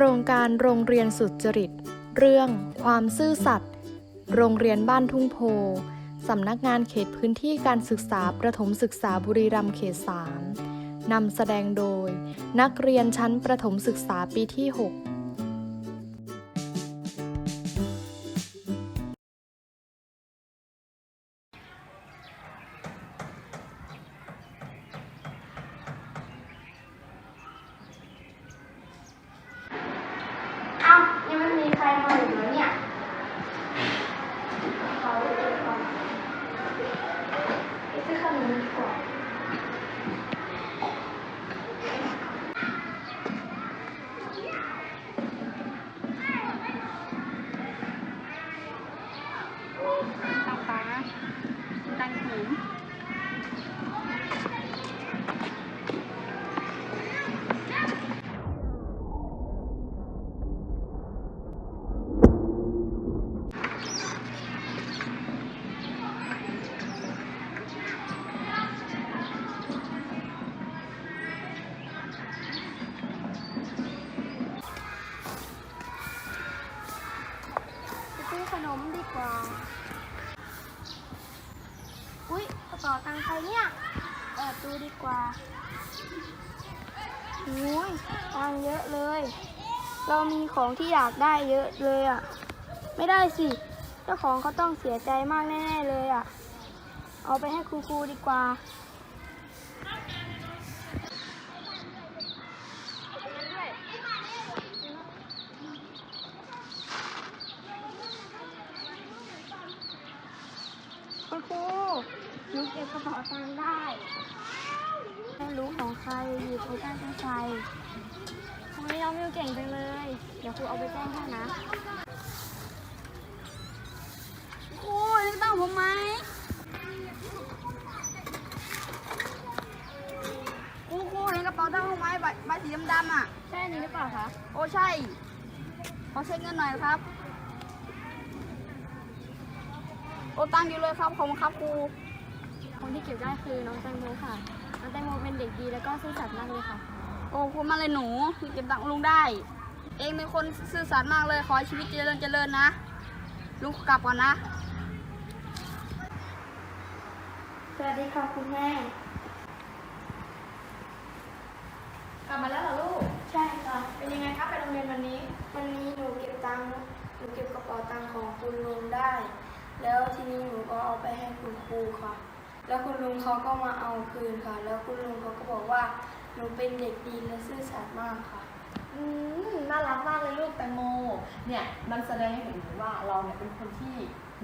ครงการโรงเรียนสุจริต เรื่องความซื่อสัตย์ โรงเรียนบ้านทุ่งโพ สำนักงานเขตพื้นที่การศึกษาประถมศึกษาบุรีรัมย์เขต 3 นำแสดงโดย นักเรียนชั้นประถมศึกษาปีที่ 6 มีใครมาอยู่เลยเนี่ยขอ อุ้ยกระเป๋าตังค์ใครเนี่ยเอบดูดีกว่าโอ้ยตังเยอะเลย เรามีของที่อยากได้เยอะเลยอะ ไม่ได้สิ เจ้าของเขาต้องเสียใจมากแน่ๆเลยอะ เอาไปให้ครูครูดีกว่า คุณครู หนูเก็บกระเป๋าตังค์ได้ ไม่รู้ของใครอยู่ใครได้ทั้งใครทำไมน้องมิวเก่งจังเลย เดี๋ยวครูเอาไปแจ้งให้นะครูนึกตั้งผมไหมครูครูเห็นกระเป๋าตังค์ผมไหมใบใบสีดำๆอะ ใช่นนี้หรือเปล่าคะโอ้ใช่ ขอเช็คเงินหน่อยครับ โอ้ตังค์อยู่เลยครับขอบคุณครับครู คนที่เก็บได้คือน้องแตงโมค่ะ น้องแตงโมเป็นเด็กดีแล้วก็ซื่อสัตย์มากเลยค่ะ โอ้คุณมาเลยหนูเก็บตังค์ลุงได้ เองเป็นคนซื่อสัตย์มากเลย ขอให้ชีวิตเจริญเจริญนะ ลุงกลับก่อนนะ สวัสดีค่ะคุณแม่ กลับมาแล้วเหรอลูก ใช่ค่ะ เป็นยังไงครับไปโรงเรียนวันนี้ วันนี้หนูเก็บตังค์ หนูเก็บกระเป๋าตังค์ของคุณลุงได้ แล้วทีนี้หนูก็เอาไปให้คุณครูค่ะ แล้วคุณลุงเขาก็มาเอาคืนค่ะ แล้วคุณลุงเขาก็บอกว่าหนูเป็นเด็กดีและซื่อสัตย์มากค่ะ อืมน่ารักมากเลยลูกแตงโม เนี่ยมันแสดงให้เห็นถึงว่าเราเนี่ยเป็นคนที่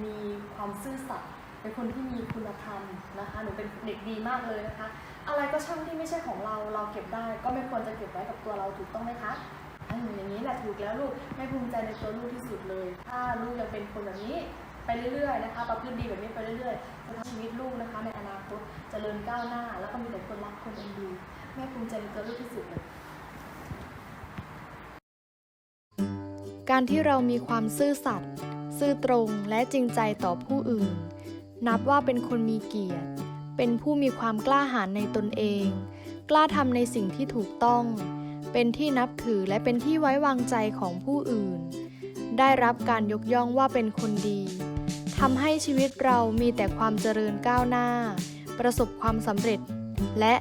มีความซื่อสัตย์เป็นคนที่มีคุณธรรมนะคะหนูเป็นเด็กดีมากเลยนะคะ อะไรก็ช่างที่ไม่ใช่ของเราเราเก็บได้ ก็ไม่ควรจะเก็บไว้กับตัวเราถูกต้องไหมคะอันอย่างนี้แหละถูกแล้วลูกไม่ภูมิใจในตัวลูกที่สุดเลย ถ้าลูกยังเป็นคนแบบนี้ ไปเรื่อยๆนะคะประพฤติดีแบบนี้ไปเรื่อยๆจะทำชีวิตลูกนะคะ ในอนาคตเจริญก้าวหน้า แล้วก็มีแต่คนรักคนเอ็นดูแม่ภูมิใจในตัวลูกที่สุดเลยการที่เรามีความซื่อสัตย์ซื่อตรงและจริงใจต่อผู้อื่น นับว่าเป็นคนมีเกียรติ เป็นผู้มีความกล้าหาญในตนเอง กล้าทำในสิ่งที่ถูกต้อง เป็นที่นับถือและเป็นที่ไว้วางใจของผู้อื่น ได้รับการยกย่องว่าเป็นคนดี ทำให้ชีวิตเรามีแต่ความเจริญก้าวหน้า ประสบความสำเร็จ และ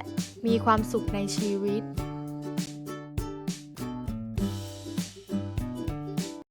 มีความสุขในชีวิต